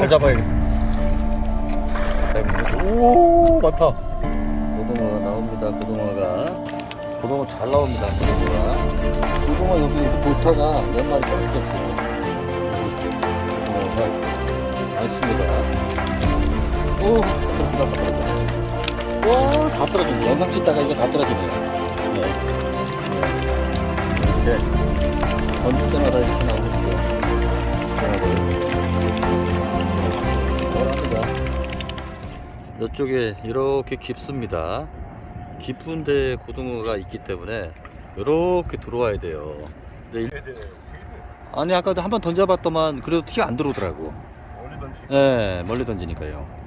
잘 잡아야겠다. 오, 많다. 고등어가 나옵니다, 고등어가. 고등어 잘 나옵니다, 고등어가. 고등어 여기 모터가 몇 마리 떨어졌어요. 고등어가 많습니다. 오, 떨어진다, 떨어진다. 와, 다 떨어졌네. 영상 찍다가 이거 다 떨어지네요. 네. 이렇게 던질 때마다 이렇게 나오고 있어요. 이쪽에 이렇게 깊습니다. 깊은데 고등어가 있기 때문에 이렇게 들어와야 돼요. 근데 일- 아니 아까도 한번 던져봤더만 그래도 티가 안 들어오더라고. 멀리 던지. 예, 멀리 던지니까요.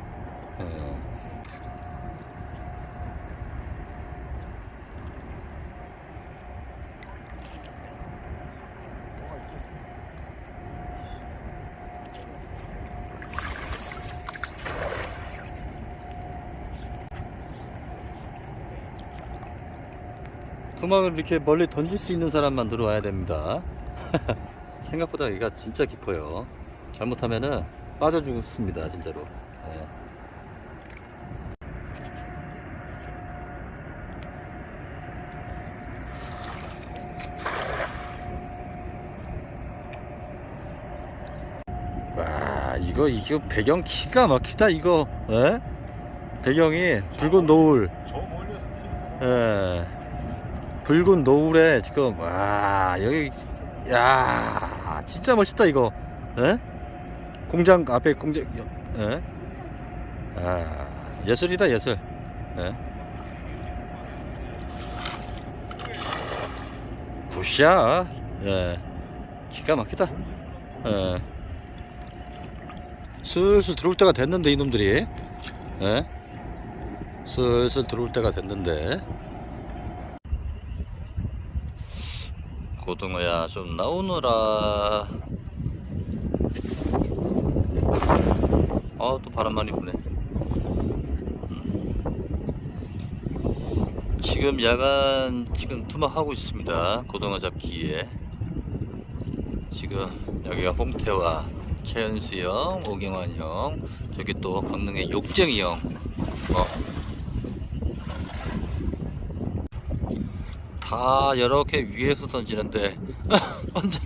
투망을 이렇게 멀리 던질 수 있는 사람만 들어와야 됩니다. 생각보다 여기가 진짜 깊어요. 잘못하면은 빠져 죽습니다, 진짜로. 예. 와, 이거 이거 배경 기가 막히다 이거. 예? 배경이 붉은 노을. 예. 붉은 노을에 지금 와 여기 야 진짜 멋있다 이거 예? 공장 앞에 공장 예? 아 예술이다 예술 예? 굿샷 예 기가 막히다 예 슬슬 들어올 때가 됐는데 이놈들이 예? 슬슬 들어올 때가 됐는데 고등어야 좀 나오너라. 아또 바람 많이 부네. 음. 지금 야간 지금 투막하고 있습니다. 고등어 잡기에. 지금 여기가 홍태와 최현수 형, 오경환 형 저기 또 강릉의 욕쟁이 형. 어. 다 이렇게 위에서 던지는데 혼자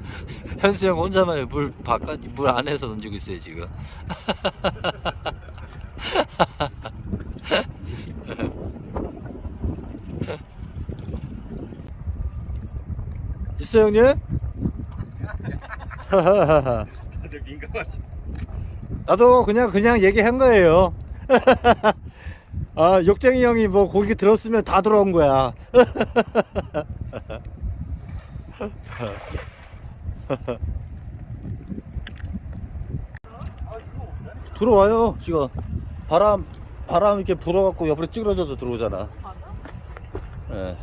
현수 형 혼자만 물 바깥 물 안에서 던지고 있어요 지금. 있어 형님? 다들 민감하지. 나도 그냥 그냥 얘기한 거예요. 아 욕쟁이 형이 뭐 고기 들었으면 다 들어온 거야. 들어와요 지금 바람 바람 이렇게 불어갖고 옆으로 찌그러져도 들어오잖아. 예.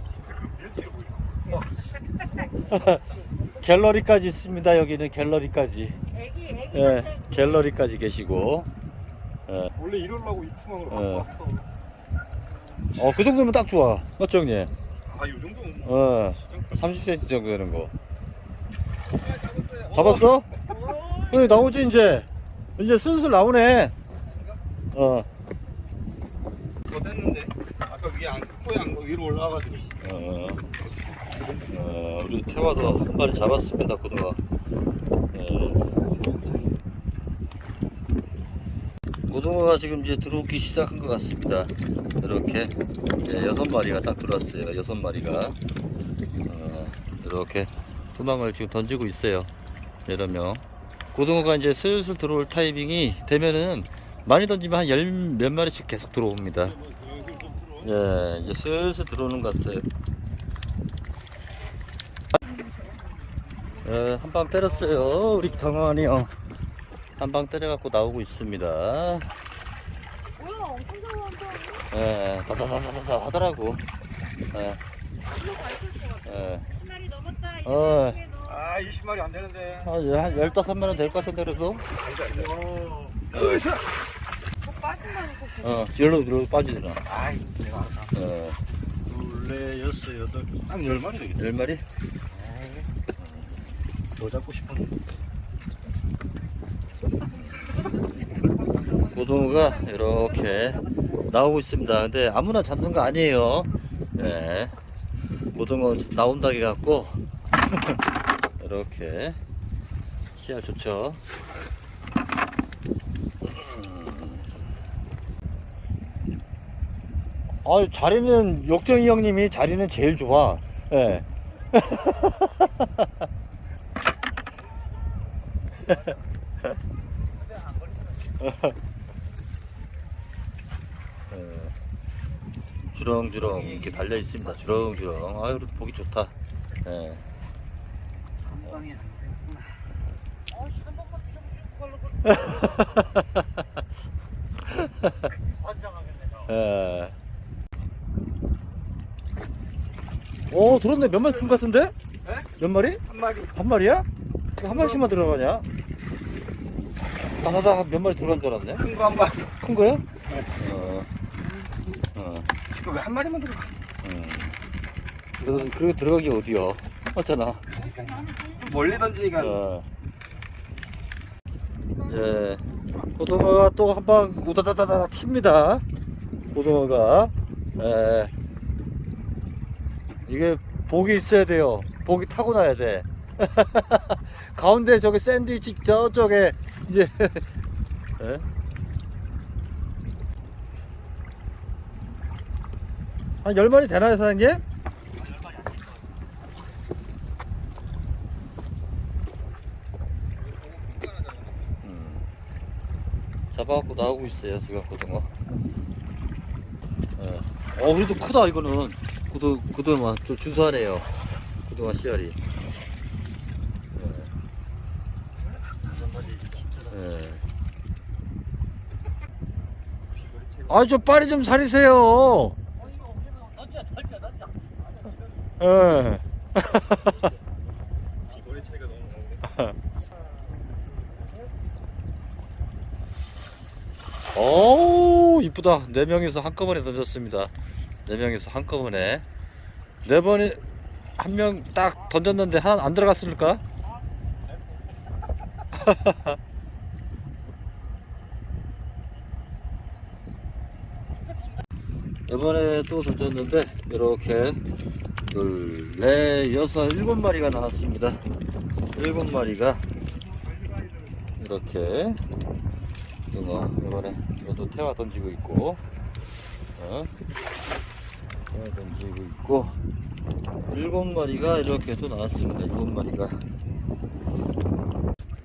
갤러리까지 있습니다 여기는 갤러리까지. 애기 애기 예. 갤러리까지 계시고. 예. 원래 이러려고 이 투망으로 예. 갖고 왔어. 어, 그 정도면 딱 좋아. 맞죠, 형님? 아, 이 정도면 뭐. 어, 30cm 정도 되는 거. 잡았어? 형님, 나오지, 이제? 이제 슬슬 나오네. 어, 더 됐는데. 아까 위에 안, 코에 안, 위로 올라와가지고. 어, 어, 우리 태화도 한 마리 잡았습니다, 고등어. 예. 고등어가 지금 이제 들어오기 시작한 것 같습니다. 이렇게 예, 여섯 마리가 딱 들어왔어요. 여섯 마리가 어, 이렇게 투망을 지금 던지고 있어요. 여러 명. 고등어가 이제 슬슬 들어올 타이밍이 되면은 많이 던지면 한 열 몇 마리씩 계속 들어옵니다. 예, 이제 슬슬 들어오는 것 같아요. 예, 한방 때렸어요. 우리 경환이 형. 한방 때려갖고 나오고 있습니다. 예, 다다다다다 하더라고. 예. 예. 10마리 넘었다. 이제 어. 아, 20마리 안 되는데. 한, 한 15마리는 될것 같은데, 그래도? 오. 뭐 빠진다니까. 그거. 어, 열로, 열로 빠지더라. 아이, 내가 알아서. 어, 둘, 넷, 여섯, 여덟. 딱 열 마리 되겠다. 10마리? 더 잡고 싶은데. 고등어가 이렇게 나오고 있습니다. 근데 아무나 잡는 거 아니에요. 네. 고등어 나온다게 갖고 이렇게 씨알 좋죠. 아 자리는 역정이 형님이 자리는 제일 좋아. 예. 예. 주렁주렁 이렇게 달려 있습니다. 주렁주렁. 아유 보기 좋다. 예. 한 걸로 예. 오 들었네 몇 마리 든것 같은데? 네? 몇 마리? 한 마리. 한 마리야? 그한 마리씩만 들어가냐? 하나다 몇 마리 들어간 줄 알았네. 큰 거 한 마리. 큰 거야? 왜 한 마리만 들어가? 음. 그래도 그렇게 들어가기 어디야? 맞잖아. 멀리 던지니까. 어. 예. 고등어가 또 한 방 우다다다다 튑니다. 고등어가. 예. 이게 복이 있어야 돼요. 복이 타고나야 돼. 가운데 저기 샌드위치 저쪽에 이제 예? 한 10마리 되나요, 사장님? 음. 잡아갖고 나오고 있어요 지금 고등어 예. 어 그래도 크다 이거는 고등, 고등어 좀 주수하네요 고등어 씨알이 예. 예. 아저 빨리 좀 사리세요 예. 비거리 차이가 너무 나는데. 오 이쁘다 네 명이서 한꺼번에 던졌습니다 네 명이서 한꺼번에 네 번에 한명 딱 던졌는데 하나 안 들어갔을까? 이번에 또 던졌는데 이렇게 둘, 넷, 여섯, 일곱 마리가 나왔습니다. 일곱 마리가 이렇게 등어 이번에 이것도 태화 던지고 있고 어? 태화 던지고 있고 일곱 마리가 이렇게 또 나왔습니다. 일곱 마리가.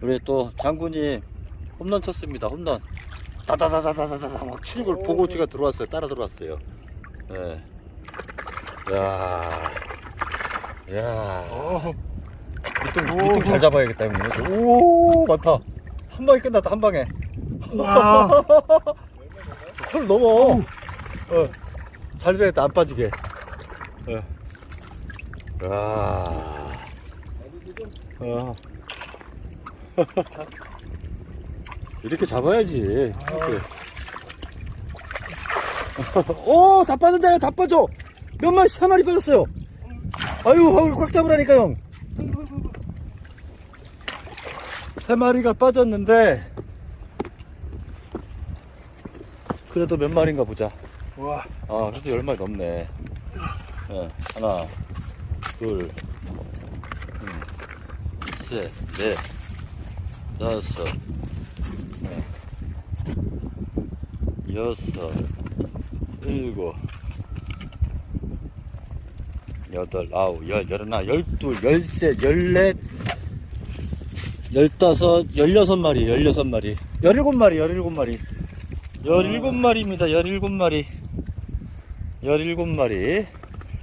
우리 또 장군이 홈런 쳤습니다. 홈런. 따다다다다다다 막 치는 걸 보고 지가 들어왔어요. 따라 들어왔어요. 예. 야, 야, 어. 밑둥 밑둥 잘 잡아야겠다 형님. 오 많다. 한 방에 끝났다 한 방에. 와. 털 넘어. 어. 잘 배웠다 안 빠지게. 어. 야. 어. 이렇게 잡아야지. 이렇게. 오, 다 빠진다, 다 빠져. 몇 마리, 세 마리 빠졌어요. 아유, 하울 꽉 잡으라니까, 형. 세 마리가 빠졌는데, 그래도 몇 마리인가 보자. 와. 아, 그래도 열 마리 넘네. 네, 하나, 둘, 음, 셋, 넷, 다섯, 네, 여섯, 일곱, 여덟, 아홉, 열, 열하나, 열둘, 열셋, 열넷, 열다섯, 열여섯 마리, 열여섯 마리, 열일곱 마리, 열일곱 마리. 열일곱 마리입니다. 열일곱 마리. 열일곱 마리.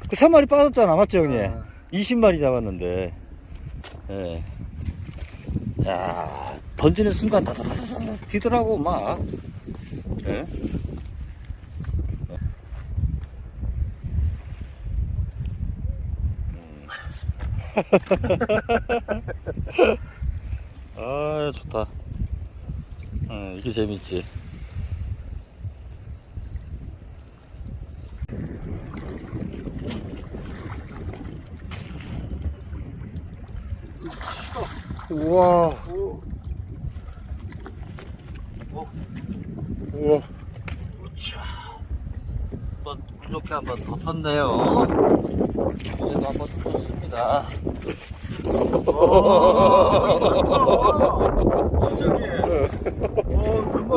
그 3마리 빠졌잖아. 맞죠, 형님? 아. 20마리 잡았는데. 예. 야, 던지는 순간 다다다다다 뛰더라고, 막. 예? 아 좋다. 아, 이게 재밌지. 우와. 우와 우와. 우차. 한번 운 좋게 한번 덮었네요. 이제도 한번 덮었습니다. 와.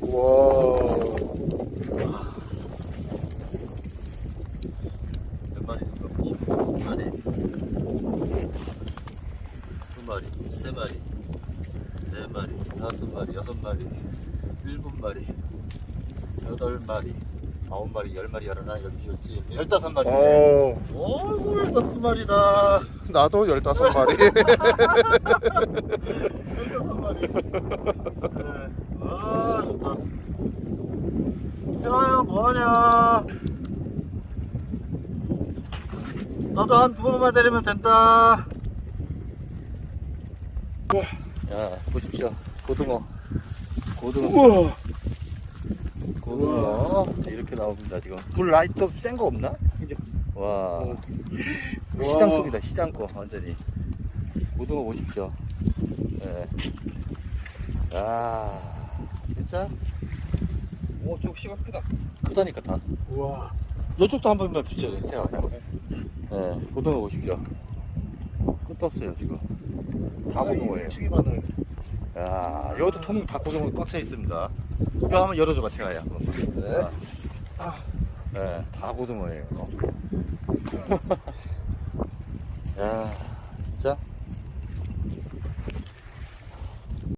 와. 몇 마리 정도 보시면 두 마리, 두 마리, 세 마리, 네 마리, 다섯 마리, 여섯 마리, 일곱 마리, 여덟 마리, 아홉 마리, 열 마리, 열하나, 열둘, 열다섯 마리. 어. 어이구, 열다섯 마리다. 나도 15마리. 열다섯 마리. 네. 아, 좋다. 태아야, 뭐하냐? 나도 한 두 번만 때리면 된다. 야, 보십시오. 고등어. 고등어. 우와. 고등어. 이렇게 나옵니다, 지금. 불 라이트 센 거 없나? 와. 시장 속이다, 시장 거, 완전히. 고등어 보십시오. 예. 야 진짜 오, 저 씨가 크다. 크다니까 다. 우와. 이쪽도 한 번만 비춰요, 태아. 예, 고등어 보십시오. 끝도 없어요, 지금. 다 고등어예요. 야, 여기도 통다 고등어 꽉차 있습니다. 이거 한번 열어줘봐, 태아야. 네. 네, 다 고등어예요. 야, 진짜